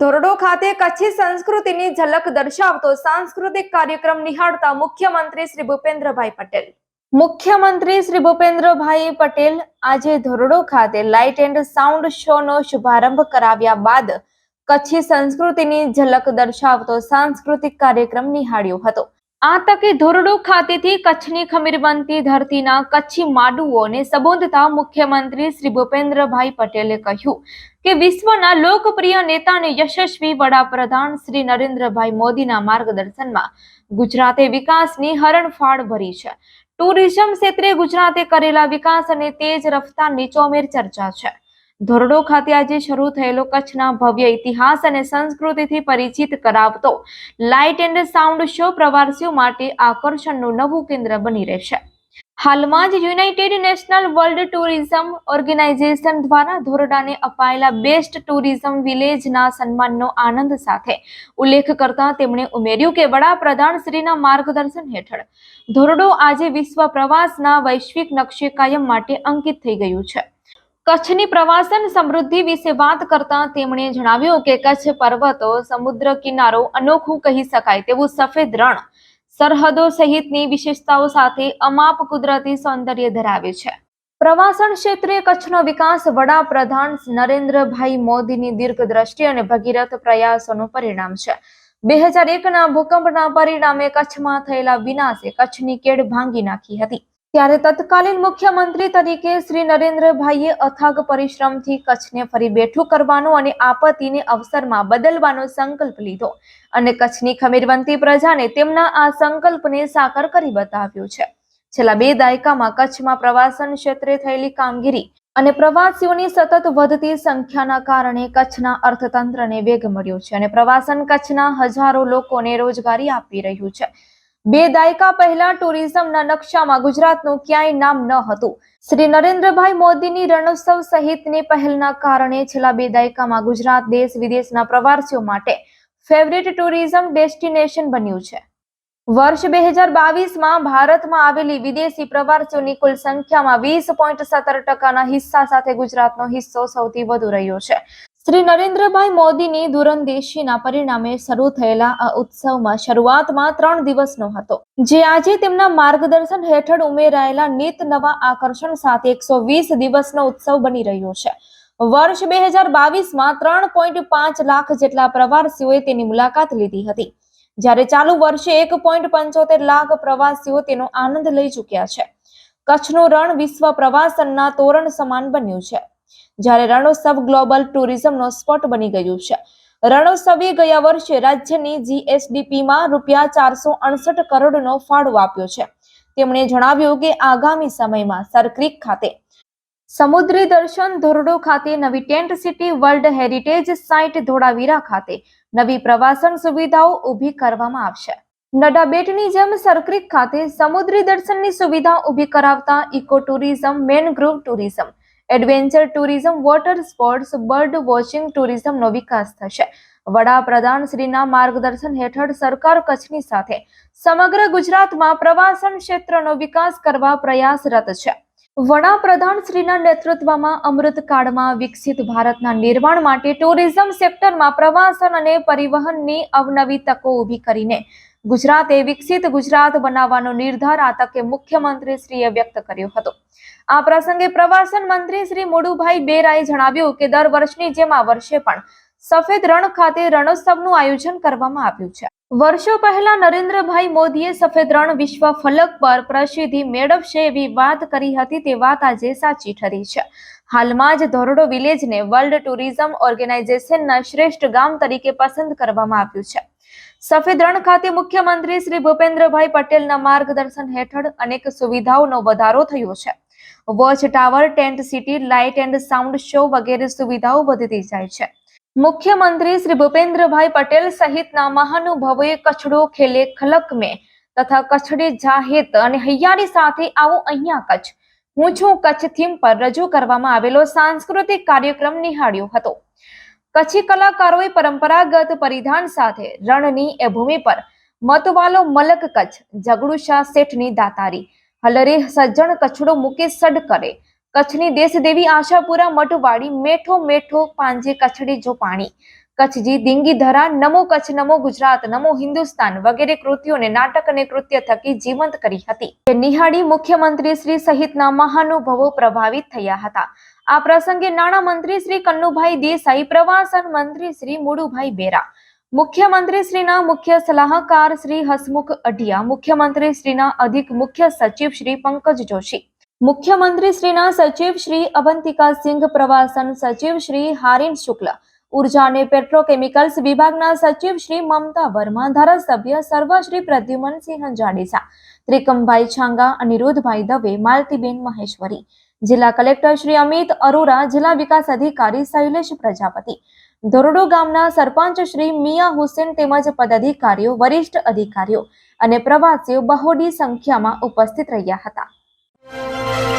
ધોરડો ખાતે કચ્છી સંસ્કૃતિની ઝલક દર્શાવતો સાંસ્કૃતિક કાર્યક્રમ નિહાળતા મુખ્યમંત્રી શ્રી ભૂપેન્દ્રભાઈ પટેલ. મુખ્યમંત્રી શ્રી ભૂપેન્દ્રભાઈ પટેલ આજે ધોરડો ખાતે લાઇટ એન્ડ સાઉન્ડ શો નો શુભારંભ કરાવ્યા બાદ કચ્છી સંસ્કૃતિની ઝલક દર્શાવતો સાંસ્કૃતિક કાર્યક્રમ નિહાળ્યો હતો. આ તકે ધોરડો ખાતેથી કચ્છની ખમીર બનતી ધરતીના કચ્છી માડુઓને સંબોધતા મુખ્યમંત્રી શ્રી ભૂપેન્દ્રભાઈ પટેલે કહ્યું કે વિશ્વના લોકપ્રિય નેતા અને યશસ્વી વડાપ્રધાન શ્રી નરેન્દ્રભાઈ મોદીના માર્ગદર્શનમાં ગુજરાતે વિકાસની હરણફાળ ભરી છે. ટુરિઝમ ક્ષેત્રે ગુજરાતે કરેલા વિકાસ અને તેજ રફતારની ચોમેર ચર્ચા છે. ધોરડો ખાતે આજે શરૂ થયેલો કચ્છના ભવ્ય ઇતિહાસ અને સંસ્કૃતિથી પરિચિત કરાવતો લાઇટ એન્ડ સાઉન્ડ શો પ્રવાસીઓ માટે આકર્ષણનું નવું કેન્દ્ર બની રહેશે. હાલમાં જ united national world tourism organisation દ્વારા ધોરડાને અપાયેલા બેસ્ટ ટુરિઝમ વિલેજના સન્માનનો આનંદ સાથે ઉલ્લેખ કરતા તેમણે ઉમેર્યું કે વડાપ્રધાન શ્રીના માર્ગદર્શન હેઠળ ધોરડો આજે વિશ્વ પ્રવાસના વૈશ્વિક નકશે કાયમ માટે અંકિત થઈ ગયું છે. કચ્છની પ્રવાસન સમૃદ્ધિ વિશે વાત કરતા તેમણે જણાવ્યું કે કચ્છ પર્વતો સમુદ્ર કિનારો અનોખું કહી શકાય તેવું સફેદ રણ સરહદો સહિતની વિશેષતાઓ સાથે અમાપ કુદરતી સૌંદર્ય ધરાવે છે. પ્રવાસન ક્ષેત્રે કચ્છનો વિકાસ વડાપ્રધાન નરેન્દ્રભાઈ મોદીની દીર્ઘદ્રષ્ટિ અને ભગીરથ પ્રયાસોનું પરિણામ છે. બે હજાર એકના ભૂકંપના પરિણામે કચ્છમાં થયેલા વિનાશે કચ્છની કેડ ભાંગી નાખી હતી. ત્યારે તત્કાલીન મુખ્યમંત્રી તરીકે શ્રી નરેન્દ્રભાઈએ અથાગ પરિશ્રમથી કચ્છને ફરી બેઠું કરવાનો અને આપત્તિને અવસરમાં બદલવાનો સંકલ્પ લીધો. અને કચ્છની ખમીરવંતી પ્રજાને તેમના આ સંકલ્પને સાકાર કરી બતાવ્યો છે. છેલ્લા બે દાયકામાં કચ્છમાં પ્રવાસન ક્ષેત્રે થયેલી કામગીરી અને પ્રવાસીઓની સતત વધતી સંખ્યાના કારણે કચ્છના અર્થતંત્રને વેગ મળ્યો છે અને પ્રવાસન કચ્છના હજારો લોકોને રોજગારી આપી રહ્યું છે. બે દાયકા પહેલા ટુરિઝમના નકશામાં ગુજરાતનું ક્યાંય નામ ન હતું. શ્રી નરેન્દ્રભાઈ મોદીની રણોત્સવ સહિતની પહેલના કારણે છેલ્લા બે દાયકામાં ગુજરાત દેશ વિદેશના પ્રવાસીઓ માટે ફેવરેટ ટુરિઝમ ડેસ્ટિનેશન બન્યું છે. વર્ષ બે હજાર બાવીસમાં ભારતમાં આવેલી વિદેશી પ્રવાસીઓની કુલ સંખ્યામાં વીસ પોઈન્ટ સત્તર ટકાના હિસ્સા સાથે ગુજરાતનો હિસ્સો સૌથી વધુ રહ્યો છે. શ્રી નરેન્દ્રભાઈ મોદીની દૂરંદેશીના પરિણામે શરૂ થયેલા આ ઉત્સવમાં શરૂઆતમાં ત્રણ દિવસનો હતો, જે આજે તેમના માર્ગદર્શન હેઠળ ઉમેરાયેલા નિત નવા આકર્ષણ સાથે એકસો વીસ દિવસનો ઉત્સવ બની રહ્યો છે. વર્ષ બે હજાર બાવીસમાં ત્રણ પોઈન્ટ પાંચ લાખ જેટલા પ્રવાસીઓએ તેની મુલાકાત લીધી હતી. જ્યારે ચાલુ વર્ષે એક પોઈન્ટ પંચોતેર લાખ પ્રવાસીઓ તેનો આનંદ લઈ ચૂક્યા છે. કચ્છનું રણ વિશ્વ પ્રવાસનના તોરણ સમાન બન્યું છે. જ્યારે રણોત્સવ ગ્લોબલ ટુરિઝમનો સ્પોટ બની ગયું છે. રણોત્સવે ગયા વર્ષે રાજ્યની જીએસડીપીમાં રૂપિયા ચારસો અડસઠ કરોડનો ફાળો આપ્યો છે. તેમણે જણાવ્યું કે આગામી સમયમાં સરક્રિક ખાતે સમુદ્રી દર્શન ધોરડો ખાતે નવી tent city world heritage site Dholavira ખાતે નવી પ્રવાસન સુવિધાઓ ઊભી કરવામાં આવશે. નડા બેટની જેમ સરક્રિક ખાતે સમુદ્રી દર્શનની સુવિધા ઊભી કરાવતા eco tourism mangrove tourism adventure tourism water sports bird watching ટુરિઝમનો વિકાસ થશે. વડાપ્રધાન શ્રીના માર્ગદર્શન હેઠળ સરકાર કચ્છની સાથે સમગ્ર ગુજરાતમાં પ્રવાસન ક્ષેત્રનો વિકાસ કરવા પ્રયાસરત છે. વડાપ્રધાન શ્રીના નેતૃત્વમાં અમૃતકાળમાં વિકસિત ભારતના નિર્માણ માટે ટુરિઝમ સેક્ટરમાં પ્રવાસન અને પરિવહનની અવનવી તકો ઊભી કરીને ગુજરાતે વિકસિત ગુજરાત બનાવવાનો નિર્ધાર આ તકે મુખ્યમંત્રીશ્રીએ વ્યક્ત કર્યો હતો. આ પ્રસંગે પ્રવાસન મંત્રી શ્રી મોડુભાઈ બેરાએ જણાવ્યું કે દર વર્ષની જેમ આ વર્ષે પણ સફેદ રણ ખાતે રણોત્સવનું આયોજન કરવામાં આવ્યું છે. વર્ષો પહેલા નરેન્દ્રભાઈ મોદીએ સફેદ રણ વિશ્વ ફલક પર પ્રસિદ્ધિ મેળવશે એવી વાત કરી હતી તે વાત આજે સાચી ઠરી છે. હાલમાં જ ધોરડો વિલેજને વર્લ્ડ ટુરિઝમ ઓર્ગેનાઇઝેશનના શ્રેષ્ઠ ગામ તરીકે પસંદ કરવામાં આવ્યું છે. સફેદ રણ ખાતે મુખ્યમંત્રી શ્રી ભૂપેન્દ્રભાઈ પટેલના માર્ગદર્શન હેઠળ અનેક સુવિધાઓનો વધારો થયો છે. Watch tower, tent city, light and sound show વગેરે સુવિધાઓ વધતી જાય છે. મુખ્યમંત્રી શ્રી ભૂપેન્દ્રભાઈ પટેલ સહિતના મહાનુભાવોએ કચડો ખેલે ખલક મેં તથા કચ્છડી જાહેત અને હૈયારી સાથે આવો અહીંયા કચ્છ. હું છું કચ્છ થીમ પર રજૂ કરવામાં આવેલો સાંસ્કૃતિક કાર્યક્રમ નિહાળ્યો હતો. કચ્છી કલાકારોએ પરંપરાગત પરિધાન સાથે રણની એ ભૂમિ પર મતવાલો મલક કચ્છ જગડુશા શેઠની દાતારી, હલરે સજ્જણ કચડો મૂકે સડ કરે કચ્છની દેશદેવી આશાપુરા મઠવાડી મેઠો મેઠો પાંજે કચ્છડી જો પાણી. કચ્છજી દિંગીધરા નમો કચ્છ, નમો ગુજરાત, નમો હિન્દુસ્તાન વગેરે કૃતિઓને નાટક અને કૃત્ય થકી જીવંત કરી હતી. નિહાળી મુખ્યમંત્રી શ્રી સહિતના મહાનુભવો પ્રભાવિત થયા હતા. આ પ્રસંગે નાણાં મંત્રી શ્રી કન્નુભાઈ દેસાઈ, પ્રવાસન મંત્રી શ્રી મુડુભાઈ બેરા મુખ્યમંત્રી શ્રીના મુખ્ય સલાહકાર શ્રી હસમુખ અઢિયા મુખ્યમંત્રી શ્રીના અધિક મુખ્ય સચિવ શ્રી પંકજ જોશી મુખ્યમંત્રી શ્રીના સચિવ શ્રી અવંતિકા સિંઘ, પ્રવાસન સચિવ શ્રી હારિન શુક્લ ઊર્જા અને પેટ્રોકેમિકલ્સ વિભાગના સચિવ શ્રી મમતા વર્મા, ધારાસભ્ય સર્વ શ્રી પ્રદ્યુમનસિંહ જાડેજા, ત્રિકમભાઈ છાંગા, અનિરુદ્ધભાઈ દવે, માલતીબેન મહેશ્વરી, જિલ્લા કલેક્ટર શ્રી અમિત અરોરા, જિલ્લા વિકાસ અધિકારી શૈલેષ પ્રજાપતિ, ધોરડો ગામના સરપંચ શ્રી મિયા હુસેન તેમજ પદાધિકારીઓ, વરિષ્ઠ અધિકારીઓ અને પ્રવાસીઓ બહોળી સંખ્યામાં ઉપસ્થિત રહ્યા હતા. Música